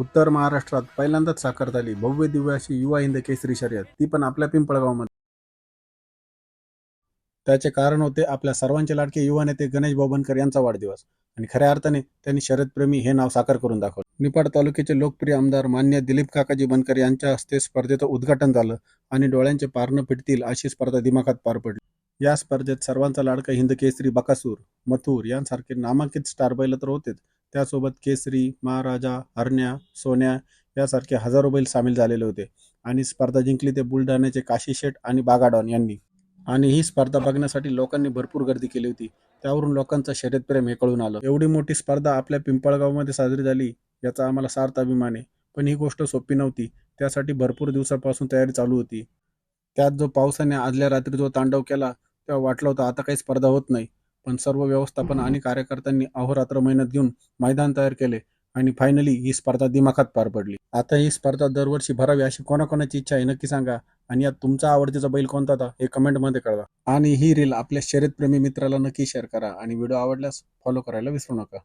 उत्तर महाराष्ट्रात पहिल्यांदाच साकारत आली. भव्य दिव्य अशी युवा हिंद केसरी शर्यत. ती पण आपल्या पिंपळगावमध्ये. त्याचे कारण होते आपल्या सर्वांचे लाडके युवा नेते गणेश बाबनकर यांचा वाढदिवस. आणि खऱ्या अर्थाने त्यांनी शरदप्रेमी हे नाव साकार करून दाखवलं. निपाड तालुक्याचे लोकप्रिय आमदार मान्य दिलीप काकाजी बनकर यांच्या हस्ते स्पर्धेचं उद्घाटन झालं आणि डोळ्यांचे पारणं फिटतील अशी स्पर्धा दिमाखात पार पडली. या स्पर्धेत सर्वांचा लाडका हिंद केसरी बकासूर मथुर यांसारखे नामांकित स्टार बैल तर होतेच. त्यासोबत केसरी महाराजा हरण्या सोन्या यासारखे हजारो बैल सामील झालेले होते. आणि स्पर्धा जिंकली ते बुलढाण्याचे काशी शेठ आणि बागाडॉन यांनी. आणि ही स्पर्धा बघण्यासाठी लोकांनी भरपूर गर्दी केली होती. त्यावरून लोकांचं शर्यतप्रेम हे कळून आलं. एवढी मोठी स्पर्धा आपल्या पिंपळगावमध्ये साजरी झाली याचा आम्हाला सार्थ अभिमान आहे. पण ही गोष्ट सोपी नव्हती. त्यासाठी भरपूर दिवसापासून तयारी चालू होती. त्यात जो पावसाने आदल्या रात्री जो तांडव केला तेव्हा वाटलं होतं आता काही स्पर्धा होत नाही. पण सर्व व्यवस्थापन आणि कार्यकर्त्यांनी अहोरात्र मेहनत घेऊन मैदान तयार केले आणि फायनली ही स्पर्धा दिमाखात पार पडली. आता ही स्पर्धा दरवर्षी भरावी अशी कोणाकोणाची इच्छा आहे नक्की सांगा. आणि यात तुमचा आवडतीचा बैल कोणता होता हे कमेंटमध्ये कळवा. आणि ही रील आपल्या शर्यतप्रेमी मित्राला नक्की शेअर करा आणि व्हिडिओ आवडल्यास फॉलो करायला विसरू नका.